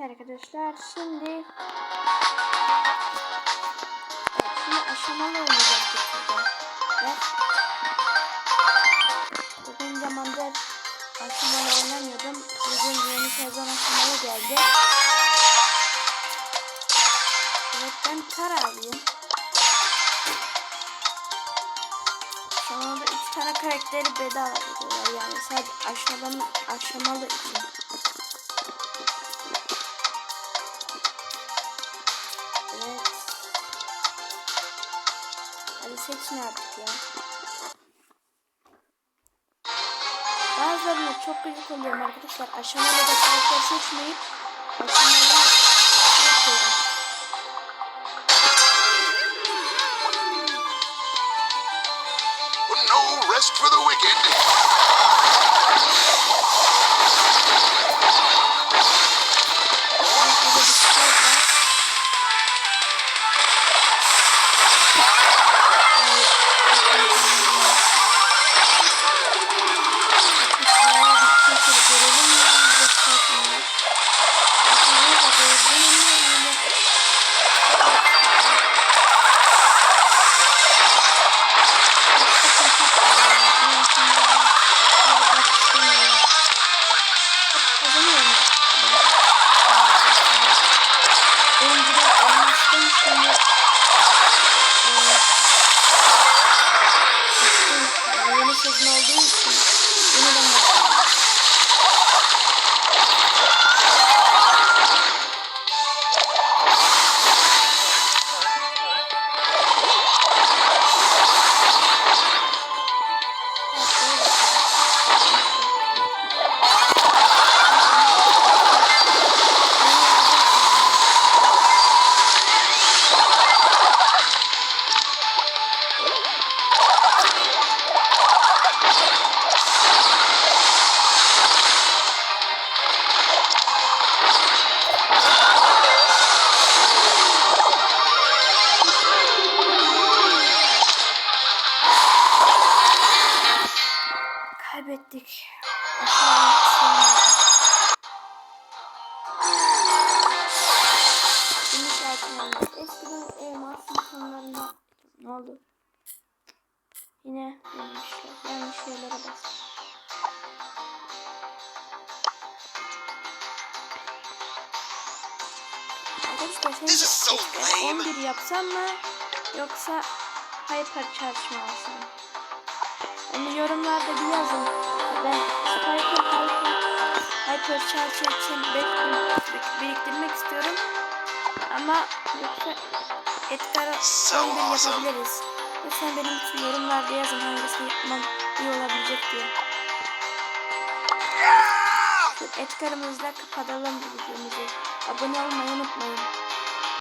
Evet arkadaşlar şimdi evet, şimdi aşamalı oynayacaktık burada. Ve uzun zamandır aşamalı oynamıyordum. Bugün yeni sezon aşamalı geldi. Evet ben Tara alayım. Aşamalıda 3 tane karakteri bedava veriyorlar yani sadece aşamalı, aşamalı için. Hadi seçin artık ya. Bazılarına çok gıcık oluyorum arkadaşlar. Aşamalı da karakter seçmeyip aşamalı yapıyorum. No rest for the wicked. Kaybettik. Eskiden elmas insanlarında ne oldu? Yine yanlış, yanlış yerlere bastım. Arkadaşlar lame. 11 yapsam mı yoksa hyper charge mı alsam? Yorumlarda bir yazın. Ben Spike'ın hyper, hyper charge için biriktirmek istiyorum. Ama yoksa Edgar'a So 11 awesome. yapabiliriz. Lütfen benim için yorumlarda yazın hangisini yapmam iyi olabilecek diye. Edgar'ımızla kapatalım bu videomuzu. Abone olmayı unutmayın.